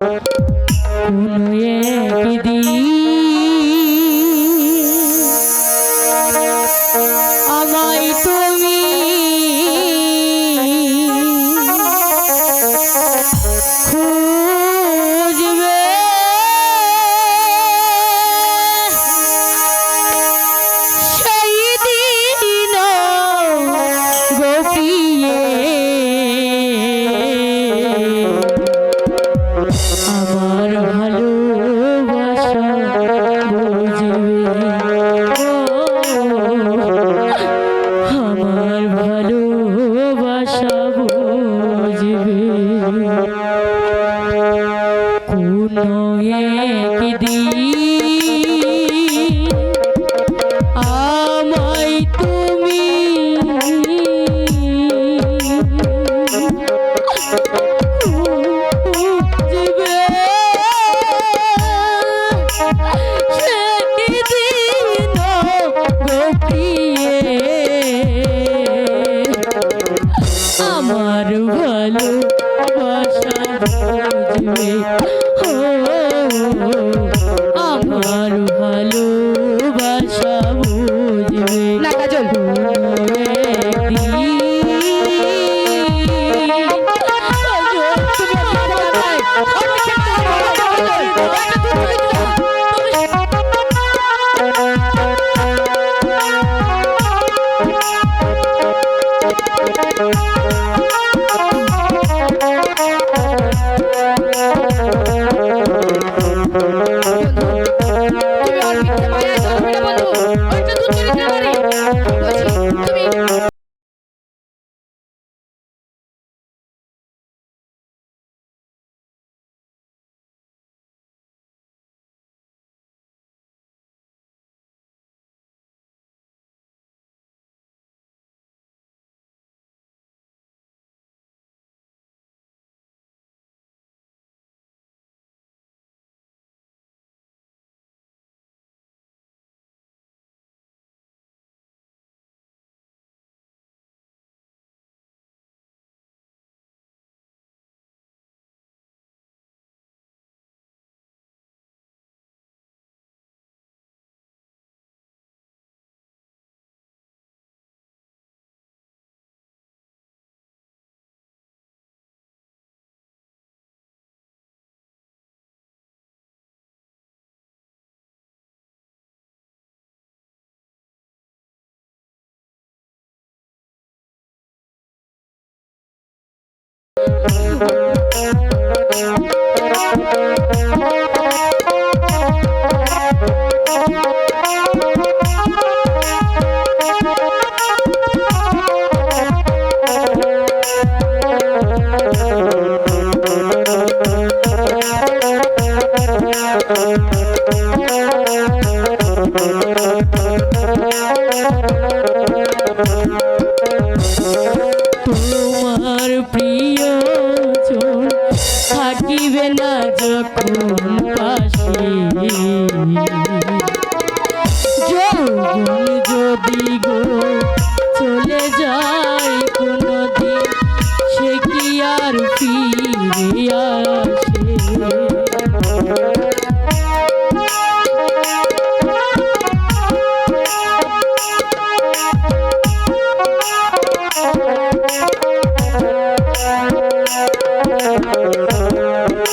Thank you. আমার ভালো বাসা বুঝবে আমার তোমার চলে যায় কোনদিন সে কি আর ফিরে?